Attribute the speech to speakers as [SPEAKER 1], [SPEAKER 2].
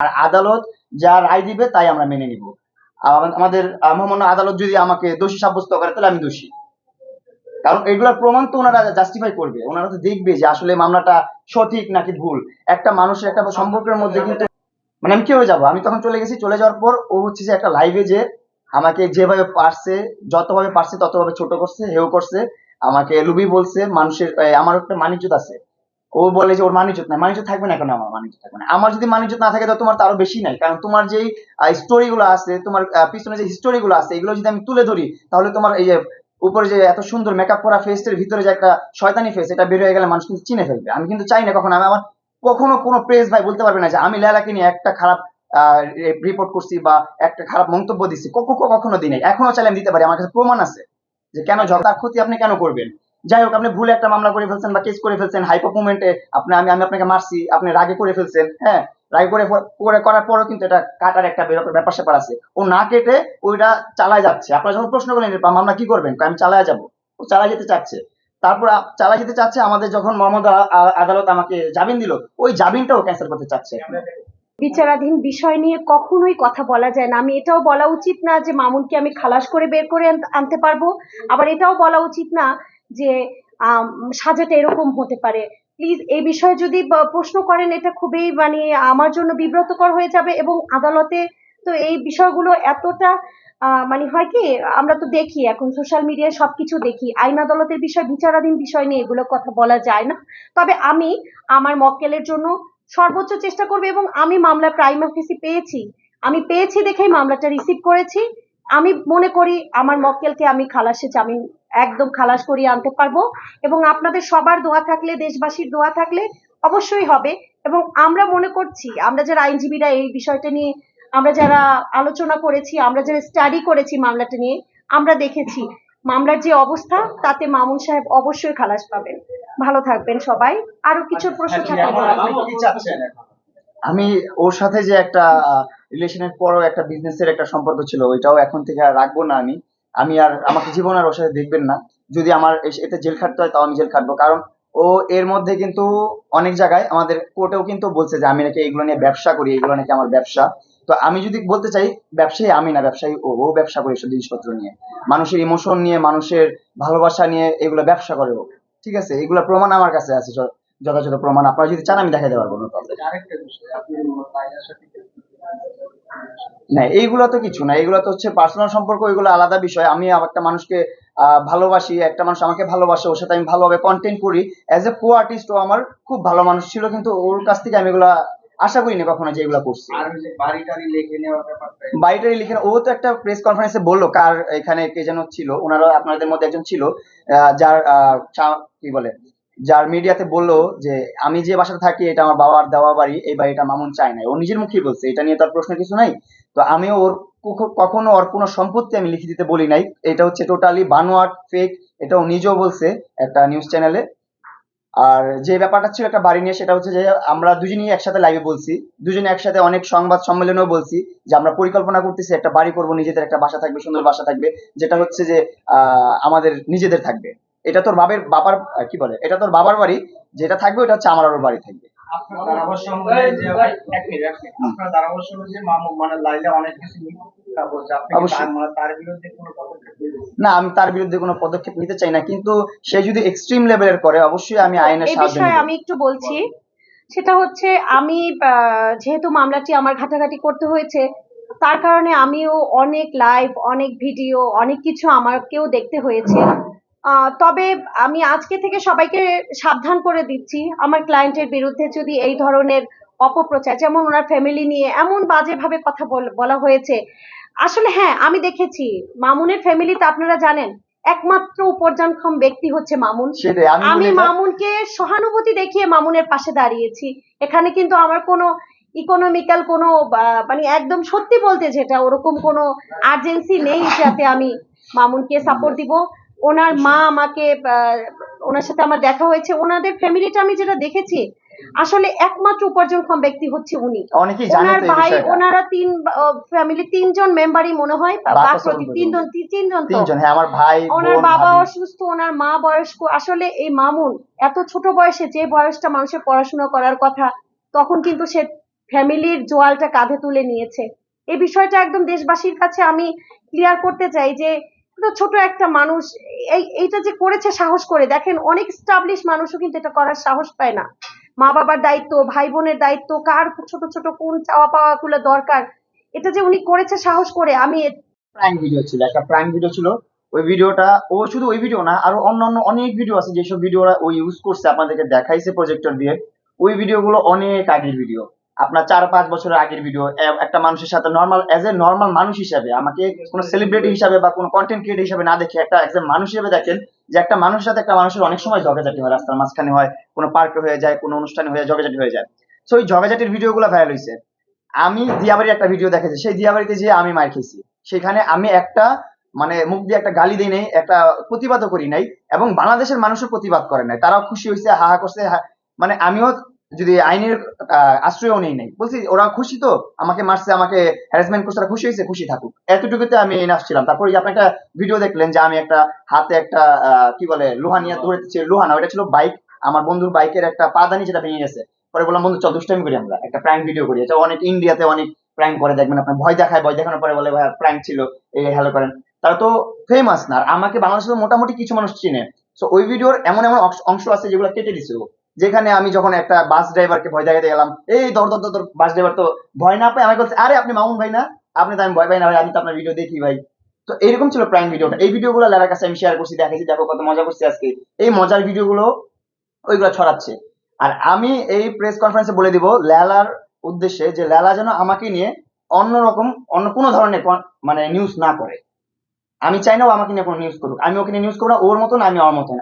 [SPEAKER 1] আর আদালত যা রায় দিবে তাই আমরা মেনে নিব। আমাদের মহামান্য আদালত যদি আমাকে দোষী সাব্যস্ত করে, তাহলে আমি দোষী। কারণ এগুলোর প্রমাণ তো ওনারা জাস্টিফাই করবে। ওনারা তো দেখবে যে আসলে মামলাটা সঠিক নাকি ভুল। একটা মানুষের একটা সম্পর্কের মধ্যে কিন্তু মানে আমি কি হয়ে যাব? আমি তখন চলে গেছি, চলে যাওয়ার পর ও হচ্ছে যে একটা লাইভে যে আমাকে যেভাবে পারছে, যতভাবে পারছে ততভাবে ছোট করছে, হেও করছে। আমাকে লুবি বলছে, মানুষের আমার একটা মানিজ্যত আছে। ও বলে যে, ওর মানিজ্যত নাই। মানিজ্যত থাকবে না কেন? আমার মানিজ্যত থাকবে না। আমার যদি মানিজ্যত না থাকে, তো তোমার তো আরও বেশি নাই। কারণ তোমার যেই স্টোরি গুলো আছে, তোমার পিছনে যে হিস্টোরি গুলো আছে, এগুলো যদি আমি তুলে ধরি, তাহলে তোমার এই যে, উপরে যে এত সুন্দর মেকআপ করা ফেসের ভিতরে যে একটা শয়তানি ফেস এটা বের হয়ে গেলে মানুষ কিন্তু চিনে ফেলবে। আমি কিন্তু চাই না কখনো, আমি আমার কখনো কোনো প্রেস ভাই বলতে পারবে না যে, আমি লেলাকে নিয়ে একটা খারাপ রিপোর্ট করছি বা একটা খারাপ মন্তব্য দিচ্ছি কখনো কখনো দিই এখনও চাইলে আমি দিতে পারি। আমার কাছে প্রমাণ আছে যে, কেন ঝগড়ার ক্ষতি আপনি কেন করবেন? যাই হোক, আপনি ভুলে একটা মামলা করে ফেলছেন বা কেস করে ফেলছেন হাইপার মুভমেন্টে আপনি, আমি আমি আপনাকে মারছি, আপনি রাগে করে ফেলছেন হ্যাঁ? রাগে করে করে করার পরও কিন্তু এটা কাটার একটা ব্যাপার- স্যাপার আছে। ও না কেটে ওইটা চালায় যাচ্ছে। আপনারা যখন প্রশ্ন করলেন মামলা কি করবেন? আমি চালায় যাব। ও চালায় যেতে চাচ্ছে। তারপর চালায় যেতে চাচ্ছে, আমাদের যখন মোহাম্মদ আদালত আমাকে জামিন দিল, ওই জামিনটাও ক্যান্সেল করতে চাচ্ছে।
[SPEAKER 2] বিচারাধীন বিষয় নিয়ে কখনোই কথা বলা যায় না। আমি এটাও বলা উচিত না যে মামুনকে আমি খালাস করে বের করে আনতে পারব। আবার এটাও বলা উচিত না যে সাজাটা এরকম হতে পারে। প্লিজ এই বিষয়ে যদি প্রশ্ন করেন, এটা খুবই মানে আমার জন্য বিব্রতকর হয়ে যাবে এবং আদালতে তো এই বিষয়গুলো এতটা মানে হয় কি, আমরা তো দেখি, এখন সোশ্যাল মিডিয়ায় সবকিছু দেখি। আইন আদালতের বিষয়, বিচারাধীন বিষয় নিয়ে এগুলো কথা বলা যায় না। তবে আমি আমার মক্কেলের জন্য সর্বোচ্চ চেষ্টা করবে এবং আমি মামলা প্রাইম অফিসে পেয়েছি। আমি পেয়েছি দেখেই মামলাটা রিসিভ করেছি। আমি মনে করি, আমার মক্কেলকে আমি খালাসে জামিন একদম খালাস করিয়ে আনতে পারব। এবং আপনাদের সবার দোয়া থাকলে দেশবাসীর দোয়া থাকলে অবশ্যই হবে। এবং আমরা মনে করছি আমরা যারা আইনজীবীরা এই বিষয়টা নিয়ে আমরা যারা আলোচনা করেছি আমরা যারা স্টাডি করেছি মামলাটা নিয়ে আমরা দেখেছি মামলার যে অবস্থা তাতে মামুন সাহেব অবশ্যই খালাস পাবেন। ভালো থাকবেন সবাই। আরও কিছু প্রশ্ন থাকলে বলবেন।
[SPEAKER 1] আমি ওর সাথে যে একটা রিলেশনের পরও একটা বিজনেসের একটা সম্পর্ক ছিল ওইটাও এখন থেকে আর রাখব না আমি। আমি আর আমাকে জীবন আর ওর সাথে দেখবেন না। যদি আমার এতে জেল খাটতে হয়, তাও আমি জেল খাটবো। কারণ ও এর মধ্যে কিন্তু অনেক জায়গায় আমাদের কোর্টেও কিন্তু বলছে যে, আমি নাকি এগুলো নিয়ে ব্যবসা করি, এগুলো নাকি আমার ব্যবসা। তো আমি যদি বলতে চাই, ব্যবসায়ী আমি না, ব্যবসায়ী ও ও ব্যবসা করে এসব জিনিসপত্র নিয়ে। মানুষের ইমোশন নিয়ে, মানুষের ভালোবাসা নিয়ে এগুলো ব্যবসা করে ও। ঠিক আছে? এগুলো প্রমাণ আমার কাছে আছে যথাযথ প্রমাণ। আপনারা যদি চান, আমি দেখাতে পারব না
[SPEAKER 3] আরেকটা বিষয়, আপনি
[SPEAKER 1] না এইগুলো তো কিছু না এগুলো তো হচ্ছে পার্সোনাল সম্পর্ক এগুলো আলাদা বিষয়। আমি একটা মানুষকে ভালোবাসি একটা মানুষ আমাকে ভালোবাসে ওর সাথে আমি ভালোভাবে কন্টেন্ট করি। অ্যাজ এ কো আর্টিস্ট ও আমার খুব ভালো মানুষ ছিল কিন্তু ওর কাছ থেকে আমি এগুলা আশা করিনি কখনো যে এগুলা করছি। বাড়িটারি লিখে ও তো একটা প্রেস কনফারেন্সে বলল কার এখানে কে যেন ছিল? ওনারা আপনাদের মধ্যে একজন ছিল আহ, যার কি বলে? যার মিডিয়াতে বলল যে, আমি যে বাসাতে থাকি, এটা আমার বাবার দেওয়া বাড়ি, এই বাড়িটা মামুন চায় না ও নিজের মুখেই বলছে, এটা নিয়ে তার প্রশ্ন কিছু নাই। তো আমিও ওর কখনো ওর কোনো সম্পত্তি আমি লিখে দিতে বলি নাই। এটা হচ্ছে টোটালি বানোয়াট ফেক এটা ও নিজেও বলছে একটা নিউজ চ্যানেলে আর যে ব্যাপারটা ছিল একটা বাড়ি নিয়ে, সেটা হচ্ছে যে, আমরা দুজনেই একসাথে লাইভে বলছি। দুজনে একসাথে অনেক সংবাদ সম্মেলনেও বলছি যে, আমরা পরিকল্পনা করতেছি একটা বাড়ি করব, নিজেদের একটা বাসা থাকবে, সুন্দর বাসা থাকবে, যেটা হচ্ছে যে আমাদের নিজেদের থাকবে। এটা তোর বাবার বাবার কি বলে? এটা তোর বাবার বাড়ি যেটা থাকবে ওটা হচ্ছে আমার আরও বাড়ি থাকবে।
[SPEAKER 3] আপনার ধারাভাষ্য অনুযায়ী যে এক মিনিট এক মিনিট। আপনার ধারাভাষ্য অনুযায়ী মামু লাইলা অনেক কিছু মিথ্যা বলছে। আপনি কি
[SPEAKER 1] অবশ্যই।
[SPEAKER 3] তার বিরুদ্ধে কোনো পদক্ষেপ
[SPEAKER 1] না আমি তার বিরুদ্ধে কোনো পদক্ষেপ নিতে চাই না কিন্তু সে যদি এক্সট্রিম লেভেলের করে অবশ্যই আমি আইনের
[SPEAKER 2] এই
[SPEAKER 1] সাহায্য
[SPEAKER 2] আমি একটু বলছি সেটা হচ্ছে আমি আহ, যেহেতু মামলাটি আমার ঘাটাঘাটি করতে হয়েছে তার কারণে আমিও অনেক লাইভ অনেক ভিডিও অনেক কিছু আমাকেও দেখতে হয়েছে। তবে আমি আজকে থেকে সবাইকে সাবধান করে দিচ্ছি। আমার ক্লায়েন্টের বিরুদ্ধে যদি এই ধরনের অপপ্রচার যেমন ওনার ফ্যামিলি নিয়ে এমন বাজেভাবে কথা বল- হয়েছে। আসলে হ্যাঁ আমি দেখেছি। মামুনের ফ্যামিলিতে আপনারা জানেন একমাত্র উপার্জনক্ষম ব্যক্তি হচ্ছে মামুন।
[SPEAKER 1] আমি
[SPEAKER 2] মামুনকে সহানুভূতি দেখিয়ে মামুনের পাশে দাঁড়িয়েছি। এখানে কিন্তু আমার কোনো ইকোনমিক্যাল কোনো মানে একদম সত্যি বলতে যেটা ওরকম কোনো আর্জেন্সি নেই যাতে আমি মামুনকে সাপোর্ট দিব। ওনার মা আমাকে ওনার সাথে আমার দেখা হয়েছে। ওনাদের ফ্যামিলিটা আমি যেটা দেখেছি আসলে একমাত্র উপার্জনক্ষম ব্যক্তি হচ্ছে উনি। ওনার ভাই ওনারা তিন ফ্যামিলি তিনজন মেম্বারই মনে হয় তিনজন তিনজন
[SPEAKER 1] তিনজন হ্যাঁ আমার ভাই
[SPEAKER 2] ওনার বাবা অসুস্থ ওনার মা বয়স্ক। আসলে এই মামুন এত ছোট বয়সে যে বয়সটা মানুষের পড়াশোনা করার কথা তখন কিন্তু সে ফ্যামিলির জোয়ালটা কাঁধে তুলে নিয়েছে। এই বিষয়টা একদম দেশবাসীর কাছে আমি ক্লিয়ার করতে চাই যে ছোট একটা মানুষ, এই, এইটা যে করেছে সাহস করে, দেখেন অনেক স্টাবলিশ মানুষও কিন্তু এটা করার সাহস পায় না। মা বাবার দায়িত্ব ভাই বোনের দায়িত্ব, কার ছোট ছোট কোন চাওয়া পাওয়া গুলো দরকার, এটা যে উনি করেছে সাহস করে, আমি
[SPEAKER 1] প্রাইম ভিডিও ছিল, একটা প্রাইম ভিডিও ছিল, ওই ভিডিওটা ও শুধু ওই ভিডিও না, আরও অন্যান্য অনেক ভিডিও আছে, যেসব ভিডিও ও ইউজ করছে, আপনাদেরকে দেখাইছে প্রজেক্টর দিয়ে, ওই ভিডিওগুলো অনেক আগের ভিডিও আপনার চার পাঁচ বছরের আগের ভিডিও একটা মানুষের সাথে নর্মাল এজ এ নর্মাল মানুষ হিসাবে, আমাকে কোনো সেলিব্রিটি হিসাবে বা কোনো কন্টেন্ট ক্রিয়েটর হিসাবে না দেখে একটা এজ এ মানুষ হিসেবে দেখেন যে একটা মানুষের সাথে একটা মানুষের অনেক সময় ঝগড়াঝাটি হয়, রাস্তার মাঝখানে হয়, কোনো পার্কে হয়ে যায়, কোনো অনুষ্ঠানে হয়ে ঝগড়াঝাটি হয়ে যায়। সো ওই ঝগড়াঝাটির ভিডিওগুলো ভাইরাল হয়েছে আমি দিয়াবাড়ির একটা ভিডিও দেখেছি, সেই দিয়াবাড়িতে যেয়ে আমি মার খেয়েছি। সেখানে আমি একটা মানে মুখ দিয়ে একটা গালি দিই নাই, একটা প্রতিবাদও করি নাই, এবং বাংলাদেশের মানুষও প্রতিবাদ করে নাই। তারাও খুশি হয়েছে হা হা করছে মানে আমিও যদি আইনের আশ্রয়ও নেই নাই। বলছি, ওরা খুশি তো? আমাকে মারছে, আমাকে হ্যারাসমেন্ট করছে খুশি হয়েছে? খুশি থাকুক। এতটুকুতে আমি এনাফ ছিলাম। তারপরে আপনি একটা ভিডিও দেখলেন যে আমি একটা হাতে একটা কি বলে, লোহা নিয়ে ধরেছি লোহা না ওটা ছিল বাইক আমার বন্ধুর বাইকের একটা পাদানি যেটা ভেঙে গেছে। পরে বললাম, বন্ধু, চল দুষ্টামি করি আমরা। একটা প্র্যাঙ্ক ভিডিও করি। এটা অনেক ইন্ডিয়াতে অনেক প্র্যাঙ্ক করে, দেখবেন আপনার ভয় দেখায়। ভয় দেখানোর পরে বলে, ভাই প্র্যাঙ্ক ছিল। এই হ্যালো করেন। তারা তো ফেমাস না। আর আমাকে বাংলাদেশে মোটামুটি কিছু মানুষ চিনে। তো ওই ভিডিওর এমন এমন অংশ- আছে যেগুলো কেটে দিছে। যেখানে আমি যখন একটা বাস ড্রাইভারকে ভয় দেখাতে গেলাম, এই দর দর দর বাস ড্রাইভার তো ভয় না পাই আমাকে বলছে, আরে, আপনি মামুন ভাই না? আপনি তো আমি ভয় পাই না ভাই, আমি তো আপনার ভিডিও দেখি ভাই। তো এইরকম ছিল প্রাইম ভিডিওটা এই ভিডিওগুলো লেলার কাছে আমি শেয়ার করছি দেখাইছি দেখো, কত মজা করছি আজকে। এই মজার ভিডিওগুলো ওইগুলো ছড়াচ্ছে। আর আমি এই প্রেস কনফারেন্সে বলে দিব লেলার উদ্দেশ্যে যে লেলা যেন আমাকে নিয়ে অন্যরকম অন্য কোনো ধরনের মানে নিউজ না করে। আমি চাই না ও আমাকে নিয়ে কোনো নিউজ করুক। আমি ওকে নিয়ে নিউজ করব না, ওর মতন, আমি আমার মতন।